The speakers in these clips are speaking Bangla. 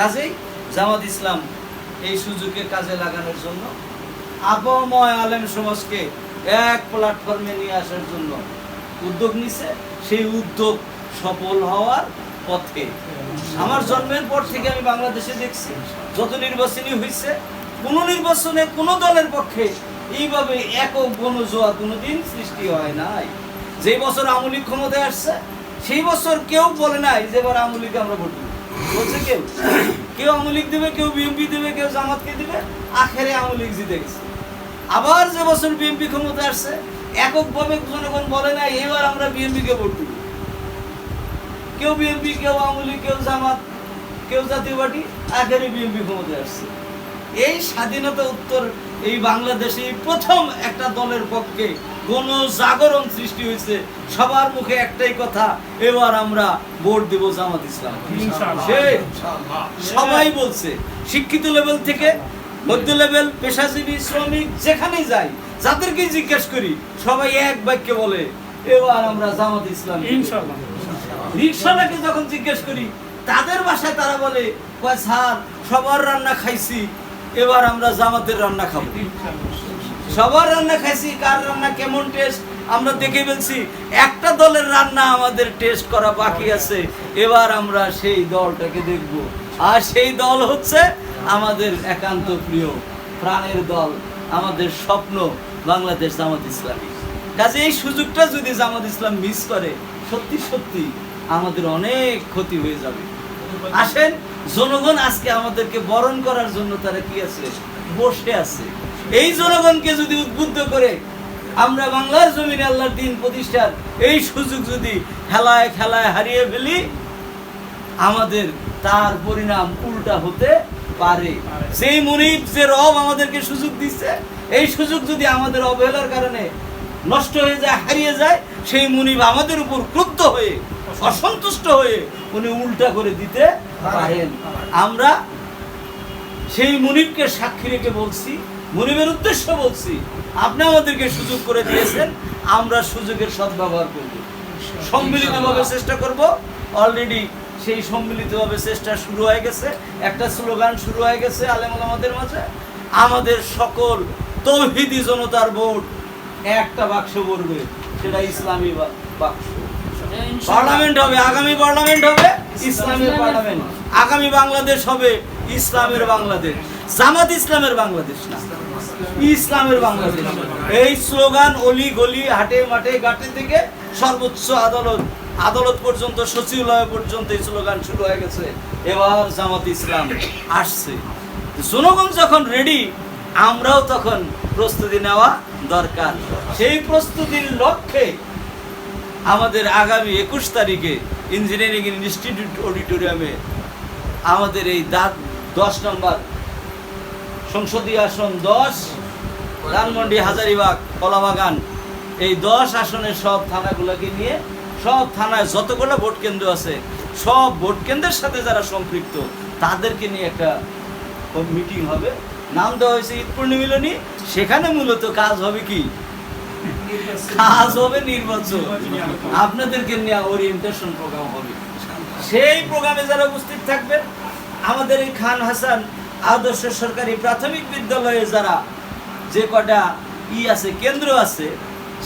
কাজেই জামাত ইসলাম এই সুযোগকে কাজে লাগানোর জন্য আবময় আলেম সমাজকে এক প্ল্যাটফর্মে নিয়ে আসার জন্য উদ্যোগ নিছে। সেই উদ্যোগ সফল হওয়ার পথে। আমার জন্মের পর থেকে আমি বাংলাদেশে দেখছি, যত নির্বাচনী হয়েছে কোন নির্বাচনে কোন দলের পক্ষে এইভাবে একক গণজোয়া কোনোদিন সৃষ্টি হয় নাই। যে বছর আমলিক ক্ষমতায় আসছে, সেই বছর কেউ বলে নাই যে এবার আমলিক আমরা ভোট বলছে কেউ কেউ আমলিক দেবে, কেউ বিএনপি দেবে, কেউ জামাতকে দেবে? আখেরে আমলিক জিতে গেছে। আবার যে বছর বিএনপি ক্ষমতা আসছে এককভাবে জনগণ বলে না এবার আমরা বিএনপি কে ভোট দেবো। কেউ বিএনপি, কেউ আমলি কেউ জামাত, কেউ জাতীয় পার্টি, আখেরে বিএনপি ক্ষমতায় আসছে। এই স্বাধীনতা উত্তর এই বাংলাদেশে প্রথম একটা দলের পক্ষে গণ জাগরণ সৃষ্টি হয়েছে। সবার মুখে একটাই কথা এবার আমরা ভোট দেব জামাত ইসলাম। সবাই বলছে শিক্ষিত লেভেল থেকে মধ্য লেভেল পেশাজীবী শ্রমিক যেখানেই যাই যাদেরকে জিজ্ঞেস করি সবাই এক বাক্যে বলে এবার আমরা জামাত ইসলাম রিক্সাওয়ালাকে যখন জিজ্ঞেস করি তাদের বাসায় তারা বলে স্যার সবার রান্না খাইছি এবার আমরা জামাতের রান্না খাব। সবার রান্না খাইছি, কার রান্না কেমন টেস্ট আমরা দেখে ফেলছি, একটা দলের রান্না আমাদের টেস্ট করা বাকি আছে। এবার আমরা সেই দলটাকে দেখব। আর সেই দল হচ্ছে আমাদের একান্ত প্রিয়, প্রাণের দল, আমাদের স্বপ্ন, বাংলাদেশ জামাত ইসলামী। কাজে এই সুযোগটা যদি জামাত ইসলাম মিস করে, সত্যি সত্যি আমাদের অনেক ক্ষতি হয়ে যাবে। আসেন জনগণ আজকে আমাদেরকে বরণ করার জন্য তারা কি আছে? বসে আছে। এই জনগণকে যদি উদ্বুদ্ধ করে আমরা বাংলার জমিনে আল্লাহর দিন প্রতিষ্ঠার এই সুযোগ যদি খেলায় খেলায় হারিয়ে ফেলি, আমাদের তার পরিণাম উল্টা হতে পারে। সেই মনিব, যে রব আমাদেরকে সুযোগ দিচ্ছে এই সুযোগ যদি আমাদের অবহেলার কারণে নষ্ট হয়ে যায়, হারিয়ে যায়, সেই মুনিব আমাদের উপর ক্রুদ্ধ হয়ে অসন্তুষ্ট হয়ে উনি উল্টা করে দিতে পারেন। আমরা সেই মুনিবকে সাক্ষী রেখে বলছি, মুনিবের উদ্দেশ্য বলছি, আপনি আমাদেরকে সুযোগ করে দিয়েছেন, আমরা সুযোগের সদ্ব্যবহার করব। সম্মিলিতভাবে চেষ্টা করব। অলরেডি সেই সম্মিলিতভাবে চেষ্টা শুরু হয়ে গেছে, একটা স্লোগান শুরু হয়ে গেছে আলেম আমাদের মাঝে। আমাদের সকল তৌহিদি জনতার ভোট একটা বাক্স পড়বে সেটা ইসলামী বাক্স। পার্লামেন্ট হবে আগামী পার্লামেন্ট হবে ইসলামের পার্লামেন্ট। আগামী বাংলাদেশ হবে ইসলামের বাংলাদেশ। জামাত ইসলামের বাংলাদেশ না। ইসলামের বাংলাদেশ। এই স্লোগান অলি গলি হাটে মাঠে ঘাটে থেকে সর্বোচ্চ আদালত আদালত পর্যন্ত সচিবালয় পর্যন্ত এই স্লোগান শুরু হয়ে গেছে। এবার জামাত ইসলাম আসছে। জনগণ যখন রেডি আমরাও তখন প্রস্তুতি নেওয়া দরকার। সেই প্রস্তুতির লক্ষ্যে আমাদের আগামী একুশ তারিখে ইঞ্জিনিয়ারিং ইনস্টিটিউট অডিটোরিয়ামে আমাদের এই দাঁত দশ নম্বর সংসদীয় আসন দশ, ধানমন্ডি হাজারিবাগ, কলাবাগান, এই দশ আসনের সব থানাগুলোকে নিয়ে সব থানায় যতগুলো ভোট কেন্দ্র আছে, সব ভোট কেন্দ্রের সাথে যারা সম্পৃক্ত, তাদেরকে নিয়ে একটা মিটিং হবে। নাম দেওয়া হয়েছে ঈদ পূর্ণিমিলনী সেখানে মূলত কাজ হবে কি? কাজ হবে নির্বাচন। আপনাদেরকে নিয়ে ওরিয়েন্টেশন প্রোগ্রাম হবে। সেই প্রোগ্রামে যারা উপস্থিত থাকবেন আমাদের এই খান হাসান আদর্শ সরকারি প্রাথমিক বিদ্যালয়ে যারা যে কটা ই আছে, কেন্দ্র আছে,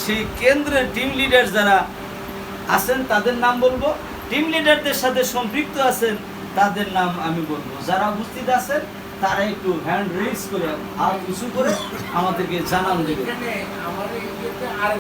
সেই কেন্দ্রের টিম লিডার যারা আছেন, তাদের নাম বলব। টিম লিডারদের সাথে সম্পৃক্ত আছেন তাদের নাম আমি বলব। যারা উপস্থিত আছেন, তারা একটু হ্যান্ড রেজ করে হাত উঁচু করে আমাদেরকে জানান দেবে